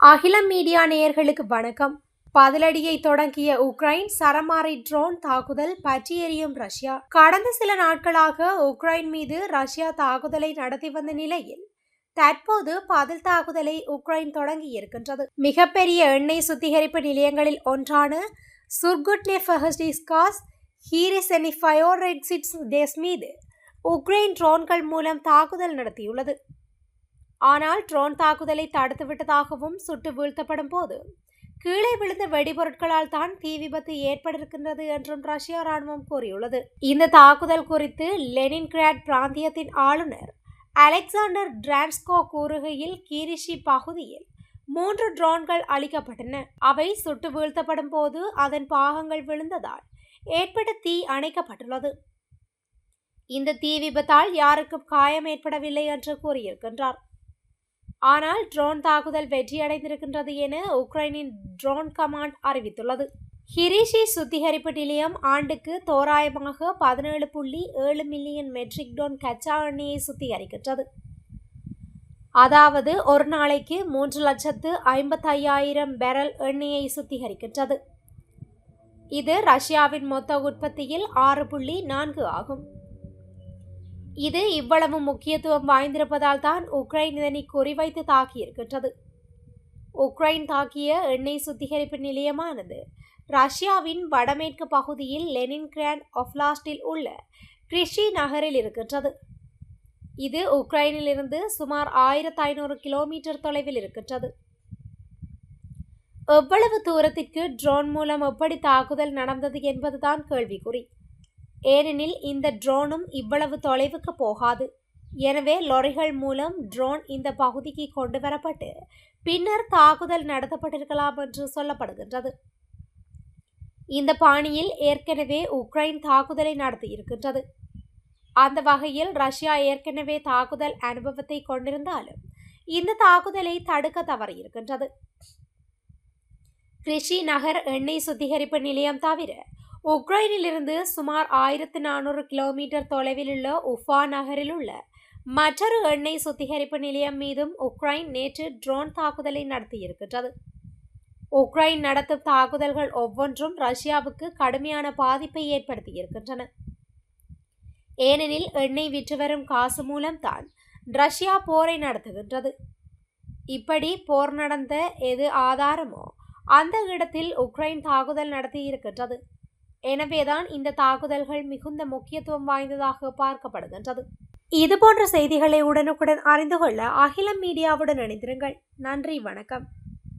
அகிலம் மீடியா நேயர்களுக்கு வணக்கம். பதிலடியை தொடங்கிய உக்ரைன் சரமாரி ட்ரோன் தாக்குதல் பற்றி எறியும் ரஷ்யா. கடந்த சில நாட்களாக உக்ரைன் மீது ரஷ்யா தாக்குதலை நடத்தி வந்த நிலையில் தற்போது பதில் தாக்குதலை உக்ரைன் தொடங்கி இருக்கின்றது மிகப்பெரிய எண்ணெய் சுத்திகரிப்பு நிலையங்களில் ஒன்றான சுர்குட்னெஃபஹஸ்டிஸ்காஸ் ஹீரிசெனிஃபயோரெக்சிட்ஸ் தேஸ் மீது உக்ரைன் ட்ரோன்கள் மூலம் தாக்குதல் நடத்தியுள்ளது. ஆனால் ட்ரோன் தாக்குதலை தடுத்துவிட்டதாகவும் சுட்டு வீழ்த்தப்படும் போது கீழே விழுந்த வெடிபொருட்களால் தான் தீ விபத்து ஏற்பட்டிருக்கின்றது என்றும் ரஷ்யா ராணுவம் கூறியுள்ளது. இந்த தாக்குதல் குறித்து லெனின்கிராட் பிராந்தியத்தின் ஆளுநர் அலெக்சாண்டர் டிரான்ஸ்கோ கூறுகையில் கீரிஷி பகுதியில் மூன்று ட்ரோன்கள் அளிக்கப்பட்டன அவை சுட்டு வீழ்த்தப்படும் போது அதன் பாகங்கள் விழுந்ததால் ஏற்பட்ட தீ அணைக்கப்பட்டுள்ளது. இந்த தீ விபத்தால் யாருக்கும் காயம் ஏற்படவில்லை என்று கூறியிருக்கின்றார். ஆனால் ட்ரோன் தாக்குதல் வெற்றியடைந்திருக்கின்றது என உக்ரைனின் ட்ரோன் கமாண்ட் அறிவித்துள்ளது. ஹிரிஷி சுத்திகரிப்பு நிலையம் ஆண்டுக்கு தோராயமாக பதினேழு புள்ளி ஏழு மில்லியன் மெட்ரிக் டோன் கச்சா எண்ணெயை சுத்திகரிக்கின்றது. அதாவது ஒரு நாளைக்கு மூன்று லட்சத்து ஐம்பத்தையாயிரம் பெரல் எண்ணெயை சுத்திகரிக்கின்றது. இது ரஷ்யாவின் மொத்த உற்பத்தியில் ஆறு புள்ளி நான்கு ஆகும். இது இவ்வளவு முக்கியத்துவம் வாய்ந்திருப்பதால் தான் உக்ரைன் இதனை குறிவைத்து தாக்கியிருக்கின்றது உக்ரைன் தாக்கிய எண்ணெய் சுத்திகரிப்பு நிலையமானது ரஷ்யாவின் வடமேற்கு பகுதியில் லெனின் கிராண்ட் ஒஃப்லாஸ்டில் உள்ள கிரிஷி நகரில் இருக்கின்றது. இது உக்ரைனிலிருந்து சுமார் ஆயிரத்து ஐநூறு கிலோமீட்டர் தொலைவில் இருக்கின்றது. எவ்வளவு தூரத்திற்கு ட்ரோன் மூலம் எப்படி தாக்குதல் நடந்தது என்பதுதான் கேள்விக்குறி. ஏனெனில் இந்த ட்ரோனும் இவ்வளவு தொலைவுக்கு போகாது. எனவே லொரிகள் மூலம் ட்ரோன் இந்த பகுதிக்கு கொண்டு வரப்பட்டு பின்னர் தாக்குதல் நடத்தப்பட்டிருக்கலாம் என்று சொல்லப்படுகின்றது. இந்த பாணியில் ஏற்கனவே உக்ரைன் தாக்குதலை நடத்தியிருக்கின்றது. அந்த வகையில் ரஷ்யா ஏற்கனவே தாக்குதல் அனுபவத்தை கொண்டிருந்தாலும் இந்த தாக்குதலை தடுக்க தவறியிருக்கின்றது. கிருஷி நகர் எண்ணெய் சுத்திகரிப்பு நிலையம் தவிர உக்ரைனிலிருந்து சுமார் ஆயிரத்து நானூறு கிலோமீட்டர் தொலைவில் உள்ள உஃபா நகரில் உள்ள மற்றொரு எண்ணெய் சுத்திகரிப்பு நிலையம் மீதும் உக்ரைன் நேற்று ட்ரோன் தாக்குதலை நடத்தியிருக்கின்றது. உக்ரைன் நடத்தும் தாக்குதல்கள் ஒவ்வொன்றும் ரஷ்யாவுக்கு கடுமையான பாதிப்பை ஏற்படுத்தியிருக்கின்றன. ஏனெனில் எண்ணெய் விற்று வரும் காசு மூலம்தான் ரஷ்யா போரை நடத்துகின்றது. இப்படி போர் நடந்த எது ஆதாரமோ அந்த இடத்தில் உக்ரைன் தாக்குதல் நடத்தியிருக்கின்றது. எனவேதான் இந்த தாக்குதல்கள் மிகுந்த முக்கியத்துவம் வாய்ந்ததாக பார்க்கப்படுகின்றது. இதுபோன்ற செய்திகளை உடனுக்குடன் அறிந்து கொள்ள அகிலம் மீடியாவுடன் இணைந்திருங்கள். நன்றி வணக்கம்.